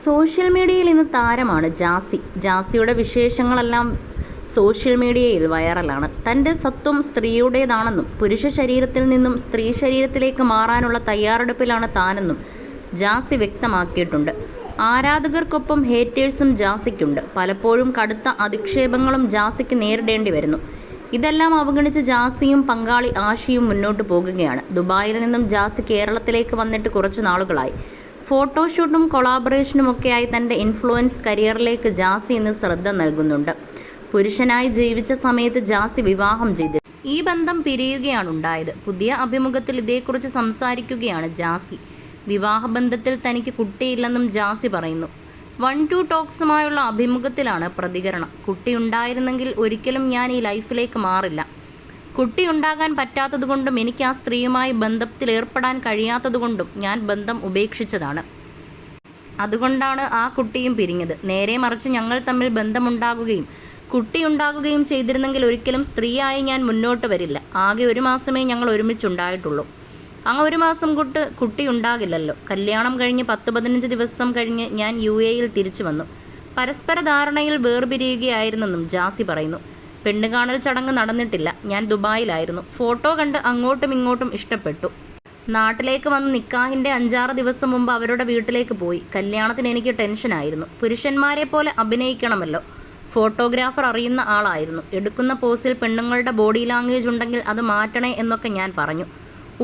Social മീഡിയയിൽ ഇന്ന് താരമാണ് ജാസി. ജാസിയുടെ വിശേഷങ്ങളെല്ലാം സോഷ്യൽ മീഡിയയിൽ വൈറലാണ്. തന്റെ സത്വം സ്ത്രീയുടേതാണെന്നും പുരുഷ ശരീരത്തിൽ നിന്നും സ്ത്രീ ശരീരത്തിലേക്ക് മാറാനുള്ള തയ്യാറെടുപ്പിലാണ് താനെന്നും ജാസി വ്യക്തമാക്കിയിട്ടുണ്ട്. ആരാധകർക്കൊപ്പം ഹേറ്റേഴ്സും ജാസിക്കുണ്ട്. പലപ്പോഴും കടുത്ത അധിക്ഷേപങ്ങളും ജാസിക്ക് നേരിടേണ്ടി വരുന്നു. ഇതെല്ലാം അവഗണിച്ച് ജാസിയും പങ്കാളി ആഷിയും മുന്നോട്ട് പോകുകയാണ്. ദുബായിൽ നിന്നും ജാസി കേരളത്തിലേക്ക് വന്നിട്ട് കുറച്ച് നാളുകളായി. ഫോട്ടോഷൂട്ടും കൊളാബറേഷനും ഒക്കെയായി തന്റെ ഇൻഫ്ലുവൻസ് കരിയറിലേക്ക് ജാസി ഇന്ന് ശ്രദ്ധ നൽകുന്നുണ്ട്. പുരുഷനായി ജീവിച്ച സമയത്ത് ജാസി വിവാഹം ചെയ്തു ഈ ബന്ധം പിരിയുകയാണ് ഉണ്ടായത്. പുതിയ അഭിമുഖത്തിൽ ഇതേക്കുറിച്ച് സംസാരിക്കുകയാണ് ജാസി. വിവാഹബന്ധത്തിൽ തനിക്ക് കുട്ടിയില്ലെന്നും ജാസി പറയുന്നു. വൺ ടു ടോക്സുമായുള്ള അഭിമുഖത്തിലാണ് പ്രതികരണം. കുട്ടി ഉണ്ടായിരുന്നെങ്കിൽ ഒരിക്കലും ഞാൻ ഈ ലൈഫിലേക്ക് മാറില്ല. കുട്ടി ഉണ്ടാകാൻ പറ്റാത്തതുകൊണ്ടും എനിക്ക് ആ സ്ത്രീയുമായി ബന്ധത്തിൽ ഏർപ്പെടാൻ കഴിയാത്തതുകൊണ്ടും ഞാൻ ബന്ധം ഉപേക്ഷിച്ചതാണ്. അതുകൊണ്ടാണ് ആ കുട്ടിയും പിരിഞ്ഞത്. നേരെ മറിച്ച് ഞങ്ങൾ തമ്മിൽ ബന്ധമുണ്ടാകുകയും കുട്ടി ഉണ്ടാകുകയും ചെയ്തിരുന്നെങ്കിൽ ഒരിക്കലും സ്ത്രീയായി ഞാൻ മുന്നോട്ട് വരില്ല. ആകെ ഒരു മാസമേ ഞങ്ങൾ ഒരുമിച്ചുണ്ടായിട്ടുള്ളൂ. ആ ഒരു മാസം കൊണ്ട് കുട്ടി ഉണ്ടാകില്ലല്ലോ കല്യാണം കഴിഞ്ഞ് പത്ത് പതിനഞ്ച് ദിവസം കഴിഞ്ഞ് ഞാൻ യു എയിൽ തിരിച്ചു വന്നു. പരസ്പര ധാരണയിൽ വേർപിരിയുകയായിരുന്നെന്നും ജാസി പറയുന്നു. പെണ്ണുകാണൽ ചടങ്ങ് നടന്നിട്ടില്ല. ഞാൻ ദുബായിലായിരുന്നു. ഫോട്ടോ കണ്ട് അങ്ങോട്ടും ഇങ്ങോട്ടും ഇഷ്ടപ്പെട്ടു. നാട്ടിലേക്ക് വന്ന് നിക്കാഹിന്റെ അഞ്ചാറ് ദിവസം മുമ്പ് അവരുടെ വീട്ടിലേക്ക് പോയി. കല്യാണത്തിന് എനിക്ക് ടെൻഷനായിരുന്നു പുരുഷന്മാരെ പോലെ അഭിനയിക്കണമല്ലോ. ഫോട്ടോഗ്രാഫർ അറിയുന്ന ആളായിരുന്നു. എടുക്കുന്ന പോസിൽ പെണ്ണുങ്ങളുടെ ബോഡി ലാംഗ്വേജ് ഉണ്ടെങ്കിൽ അത് മാറ്റണേ എന്നൊക്കെ ഞാൻ പറഞ്ഞു.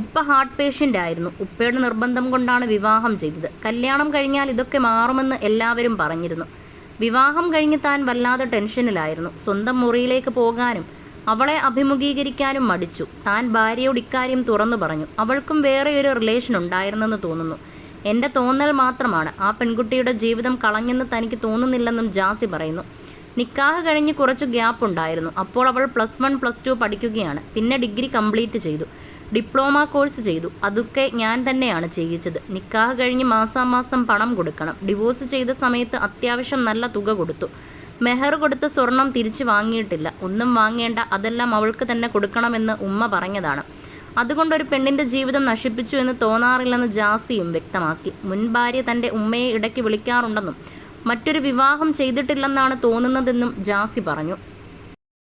ഉപ്പ ഹാർട്ട് പേഷ്യന്റ് ആയിരുന്നു. ഉപ്പയുടെ നിർബന്ധം കൊണ്ടാണ് വിവാഹം ചെയ്തത്. കല്യാണം കഴിഞ്ഞാൽ ഇതൊക്കെ മാറുമെന്ന് എല്ലാവരും പറഞ്ഞിരുന്നു. വിവാഹം കഴിഞ്ഞ് താൻ വല്ലാതെ ടെൻഷനിലായിരുന്നു. സ്വന്തം മുറിയിലേക്ക് പോകാനും അവളെ അഭിമുഖീകരിക്കാനും മടിച്ചു. താൻ ഭാര്യയോട് ഇക്കാര്യം തുറന്നു പറഞ്ഞു. അവൾക്കും വേറെയൊരു റിലേഷൻ ഉണ്ടായിരുന്നെന്ന് തോന്നുന്നു. എന്റെ തോന്നൽ മാത്രമാണ്. ആ പെൺകുട്ടിയുടെ ജീവിതം കളഞ്ഞെന്ന് തനിക്ക് തോന്നുന്നില്ലെന്നും ജാസി പറയുന്നു. നിക്കാഹ് കഴിഞ്ഞ് കുറച്ച് ഗ്യാപ്പ് ഉണ്ടായിരുന്നു. അപ്പോൾ അവൾ പ്ലസ് വൺ പ്ലസ് ടു പഠിക്കുകയാണ്. പിന്നെ ഡിഗ്രി കംപ്ലീറ്റ് ചെയ്തു. ഡിപ്ലോമ കോഴ്സ് ചെയ്തു. അതൊക്കെ ഞാൻ തന്നെയാണ് ചെയ്യിച്ചത്. നിക്കാഹ് കഴിഞ്ഞ് മാസാമാസം പണം കൊടുക്കണം. ഡിവോഴ്സ് ചെയ്ത സമയത്ത് അത്യാവശ്യം നല്ല തുക കൊടുത്തു. മെഹർ കൊടുത്ത സ്വർണം തിരിച്ചു വാങ്ങിയിട്ടില്ല. ഒന്നും വാങ്ങേണ്ട. അതെല്ലാം അവൾക്ക് തന്നെ കൊടുക്കണമെന്ന് ഉമ്മ പറഞ്ഞതാണ്. അതുകൊണ്ട് ഒരു പെണ്ണിന്റെ ജീവിതം നശിപ്പിച്ചു എന്ന് തോന്നാറില്ലെന്ന് ജാസിയും വ്യക്തമാക്കി. മുൻ ഭാര്യ തന്റെ ഉമ്മയെ ഇടയ്ക്ക് വിളിക്കാറുണ്ടെന്നും മറ്റൊരു വിവാഹം ചെയ്തിട്ടില്ലെന്നാണ് തോന്നുന്നതെന്നും ജാസി പറഞ്ഞു.